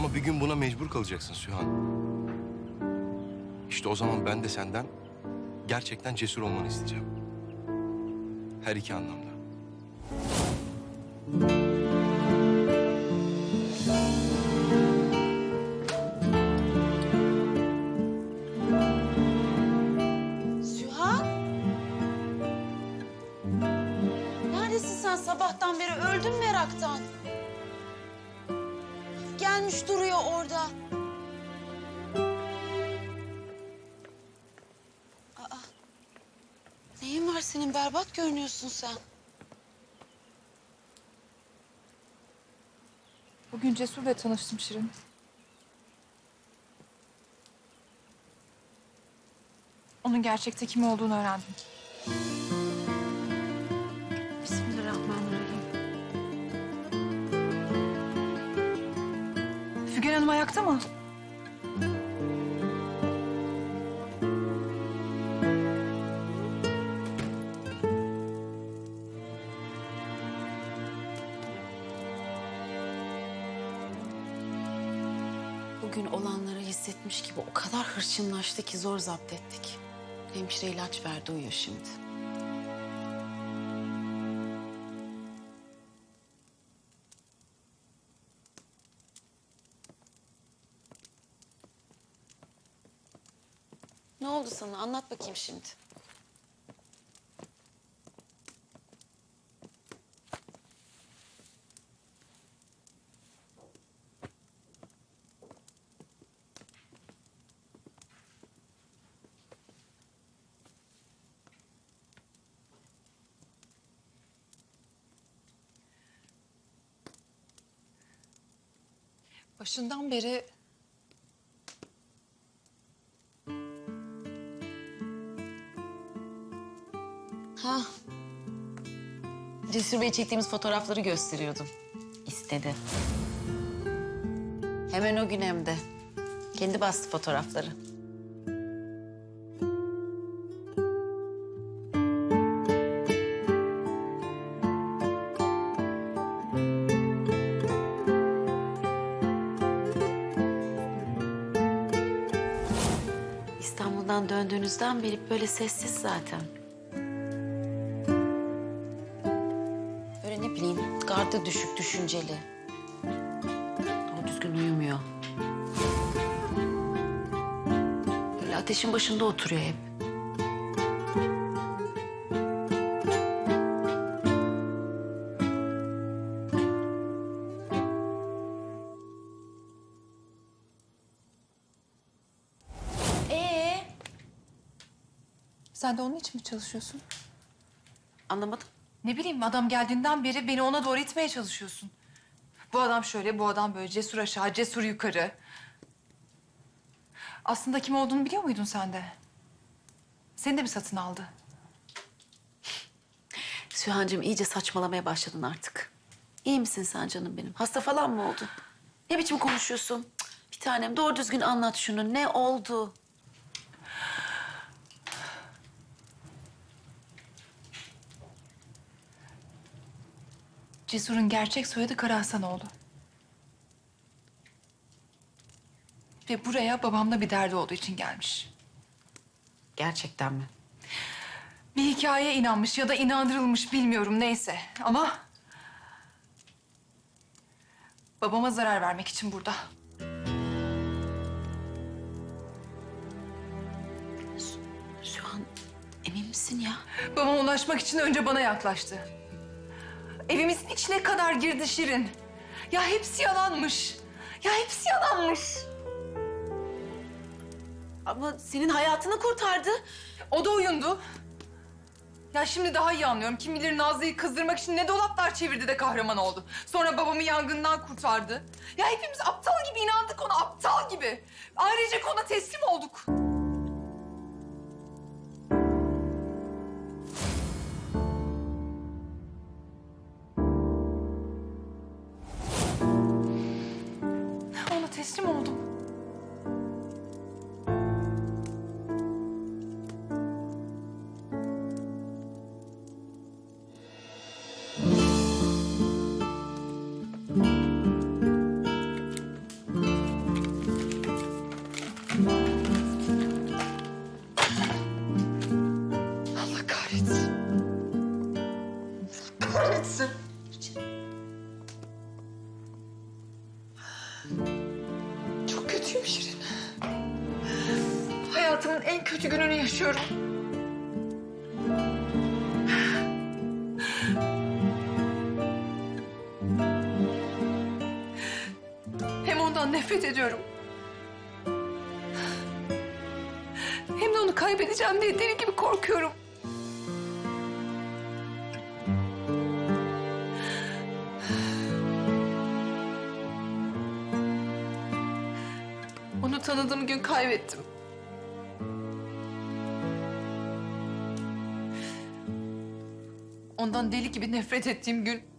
Ama bir gün buna mecbur kalacaksın Sühan. İşte o zaman ben de senden gerçekten cesur olmanı isteyeceğim. Her iki anlamda. Süha? Neredesin sen sabahtan beri? Öldün meraktan. Gelmiş duruyor orada. Aa, neyin var senin? Berbat görünüyorsun sen. Bugün Cesur'la tanıştım Şirin. Onun gerçekte kim olduğunu öğrendim. Hanım ayakta mı? Bugün olanları hissetmiş gibi o kadar hırçınlaştı ki zor zapt ettik. Hemşire ilaç verdi uyuyor şimdi. Ne oldu sana? Anlat bakayım şimdi. Başından beri Cesur Bey çektiğimiz fotoğrafları gösteriyordum. İstedi. Hemen o gün hem de. Kendi bastı fotoğrafları. İstanbul'dan döndüğünüzden beri böyle sessiz zaten. Gardı düşük, düşünceli. Doğru düzgün uyumuyor. Böyle ateşin başında oturuyor hep. Ee, sen de onun için mi çalışıyorsun? anlamadım. Ne bileyim adam geldiğinden beri beni ona doğru itmeye çalışıyorsun. Bu adam şöyle, bu adam böyle. Cesur aşağı, cesur yukarı. Aslında kim olduğunu biliyor muydun sen de? Seni de mi satın aldı? Sühancığım iyice saçmalamaya başladın artık. İyi misin sen canım benim? Hasta falan mı oldun? Ne biçim konuşuyorsun? Bir tanem doğru düzgün anlat şunu. Ne oldu? Cesur'un gerçek soyadı Karahasanoğlu. Ve buraya babamla bir derdi olduğu için gelmiş. Gerçekten mi? Bir hikayeye inanmış ya da inandırılmış bilmiyorum neyse ama... Babama zarar vermek için burada. Sühan emin misin ya? Babama ulaşmak için önce bana yaklaştı. Evimizin içine kadar girdi Şirin. Ya hepsi yalanmış. Ya hepsi yalanmış. Ama senin hayatını kurtardı. O da oyundu. Ya şimdi daha iyi anlıyorum. Kim bilir Nazlı'yı kızdırmak için ne dolaplar çevirdi de kahraman oldu. Sonra babamı yangından kurtardı. Ya hepimiz aptal gibi inandık ona, aptal gibi. Ayrıca ona teslim olduk. değilim Şirin. Hayatımın en kötü gününü yaşıyorum. Hem ondan nefret ediyorum. Hem de onu kaybedeceğim diye deli gibi korkuyorum. Tanıdığım gün kaybettim. Ondan deli gibi nefret ettiğim gün.